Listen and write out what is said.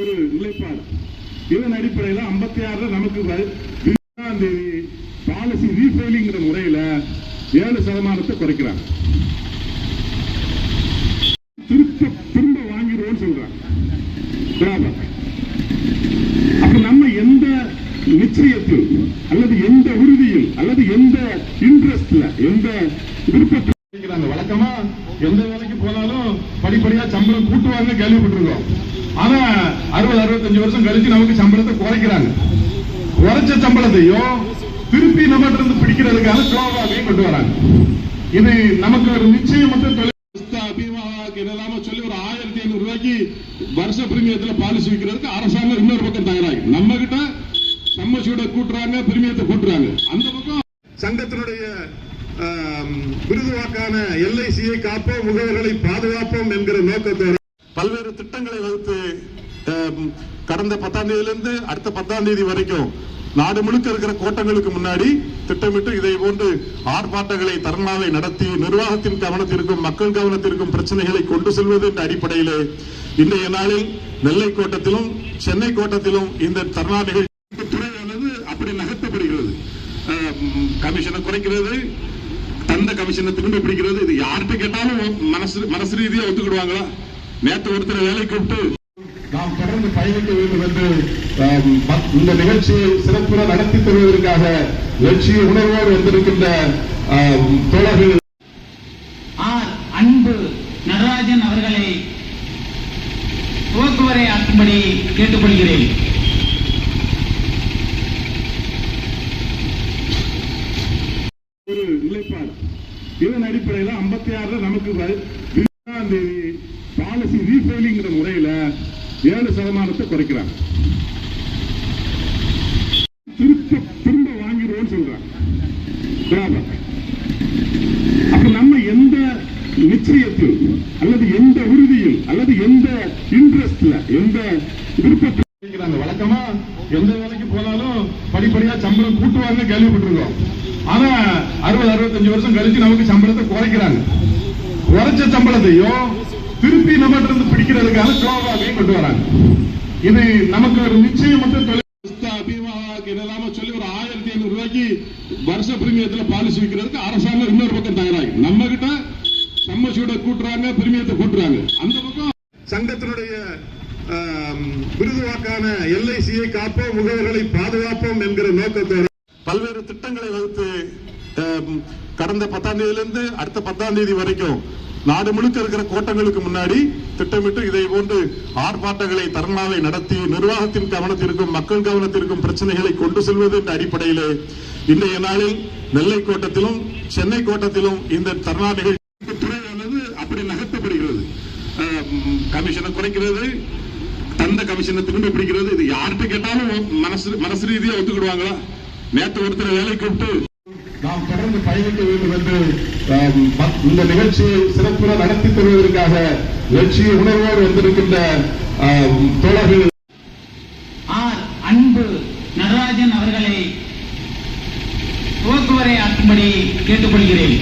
ஒரு நிலைப்பாடு. இதன் அடிப்படையில் ஐம்பத்தி ஆறுல நமக்கு இருபதாம் தேதி பாலிசி ரீஃபைலிங்கிற முறையில ஏழு சதமானத்தை குறைக்கிறாங்க. திரும்ப திரும்ப வாங்கிடுவோம்னு சொல்றாங்க. அப்ப நம்ம எந்த நிச்சயத்தில் அல்லது எந்த உறுதியில் அல்லது எந்த இன்ட்ரெஸ்ட்ல எந்த விருப்பத்தில் வழக்கமா எந்த வேலைக்கு போனாலும் படிப்படியா சம்பளம் கூட்டுவாங்க கேள்விப்பட்டிருக்கோம். ஆனா அறுபது அறுபத்தஞ்சு வருஷம் கழிச்சு நமக்கு சம்பளத்தை குறைக்கிறாங்க. குறைச்ச சம்பளத்தையும் திருப்பி நம்ம இருந்து பிடிக்கிறதுக்காக ஸ்லோவாவையும் கொண்டு வராங்க. இது நமக்கு ஒரு நிச்சயமற்ற தொழில் சொல்லி ஒரு ஆயிரத்தி ஐநூறு ரூபாய்க்கு வருஷ பிரீமியத்துல பாலிசி விற்கிறதுக்கு அரசாங்கம் இன்னொரு பக்கம் தயாராகி. நம்ம கிட்ட சம்மசூட கூட்டுறாங்க பிரீமியத்தை கூட்டுறாங்க அந்த பக்கம் சங்கத்தினுடைய ஆம், விருதுவாக்கான எல்ஐசியை காப்போம் முகவர்களை பாதுகாப்போம் என்கிற நோக்கத்தோடு பல்வேறு திட்டங்களை வகுத்து கடந்த பத்தாம் தேதியிலிருந்து அடுத்த பத்தாம் தேதி வரைக்கும் நாடு முழுக்க இருக்கிற கோட்டங்களுக்கு முன்னாடி திட்டமிட்டு இதை போன்று ஆர்ப்பாட்டங்களை தர்ணாவை நடத்தி நிர்வாகத்தின் கவனத்திற்கும் மக்கள் கவனத்திற்கும் பிரச்சனைகளை கொண்டு செல்வது என்ற அடிப்படையிலே இன்றைய நாளில் நெல்லை கோட்டத்திலும் சென்னை கோட்டத்திலும் இந்த தர்ணா நிகழ்ச்சி துறையானது அப்படி நகர்த்தப்படுகிறது கமிஷனை குறைக்கிறது தந்த கமிஷனை திரும்ப பிடிக்கிறது. இது யார்கிட்ட கேட்டாலும் மனசு மனசு ரீதியா ஒத்துக்கிடுவாங்களா? நேற்று ஒருத்தர் வேலை கூப்பிட்டு நாம் தொடர்ந்து பயணிக்க வேண்டும் என்று இந்த நிகழ்ச்சியை சிறப்புற நடத்தி தருவதற்காக லட்சிய உணர்வோடு வந்திருக்கின்ற தோழர்கள். ஆர் அன்பு நடராஜன் அவர்களை துவக்குவரை ஆற்றும்படி கேட்டுக்கொள்கிறேன். ஒரு நிலைப்பாடு. இதன் அடிப்படையில் ஐம்பத்தி ஆறுல நமக்கு இருபதாம் தேதி பாலிசி ரீஃபைலிங்கிற முறையில ஏழு சதமானத்தை குறைக்கிறாங்க. திரும்ப திரும்ப வாங்கிடுவோம்னு சொல்றாங்க. அப்ப நம்ம எந்த நிச்சயத்தில் அல்லது எந்த உறுதியில் அல்லது எந்த இன்ட்ரெஸ்ட்ல எந்த விருப்பத்தில் வழக்கமா எந்த வேலைக்கு போனாலும் படிப்படியா சம்பளம் கூட்டுவாங்க கேள்விப்பட்டிருக்கோம். ஆனா அறுபது அறுபத்தஞ்சு வருஷம் கழிச்சு நமக்கு சம்பளத்தை குறைக்கிறாங்க. குறைச்ச சம்பளத்தையும் இருந்து பிடிக்கிறதுக்காக கொண்டு வராங்க. இது நமக்கு ஒரு நிச்சயமற்ற தொழில் பீமாவாக்கு சொல்லி ஒரு ஆயிரத்தி ஐநூறு ரூபாய்க்கு வருஷ பிரீமியத்துல பாலிசி விற்கிறதுக்கு அரசாங்கம் இன்னொரு பக்கம் தயாராகி. நம்ம கிட்ட சம்மசூட கூட்டுறாங்க பிரீமியத்தை கூட்டுறாங்க அந்த பக்கம் சங்கத்தினுடைய விருதுவாக்கான எல்ஐசியை காப்போம் முகவர்களை பாதுகாப்போம் என்கிற நோக்கத்தோடு பல்வேறு திட்டங்களை வகுத்து கடந்த பத்தாம் தேதியிலிருந்து அடுத்த பத்தாம் தேதி வரைக்கும் நாடு முழுக்க இருக்கிற கோட்டங்களுக்கு முன்னாடி திட்டமிட்டு இதை போன்று ஆர்ப்பாட்டங்களை தர்ணாவை நடத்தி நிர்வாகத்தின் கவனத்திற்கும் மக்கள் கவனத்திற்கும் பிரச்சனைகளை கொண்டு செல்வது என்ற அடிப்படையிலே இன்றைய நாளில் நெல்லை கோட்டத்திலும் சென்னை கோட்டத்திலும் இந்த தர்ணா நிகழ்ச்சி துறையானது அப்படி நகர்த்தப்படுகிறது. கமிஷனை குறைக்கிறது தந்த கமிஷனை திரும்ப பிடிக்கிறது. இது யார்கிட்ட கேட்டாலும் மனசு மனசு ரீதியா ஒத்துக்கிடுவாங்களா? நேற்று ஒருத்தர் வேலை கூப்பிட்டு நாம் தொடர்ந்து பயணிக்க வேண்டும் என்று இந்த நிகழ்ச்சியை சிறப்புற நடத்தி தருவதற்காக லட்சிய உணர்வோடு வந்திருக்கின்ற தோழர்கள். ஆர் அன்பு நடராஜன் அவர்களை துவக்குவரை ஆற்றும்படி கேட்டுக்கொள்கிறேன்.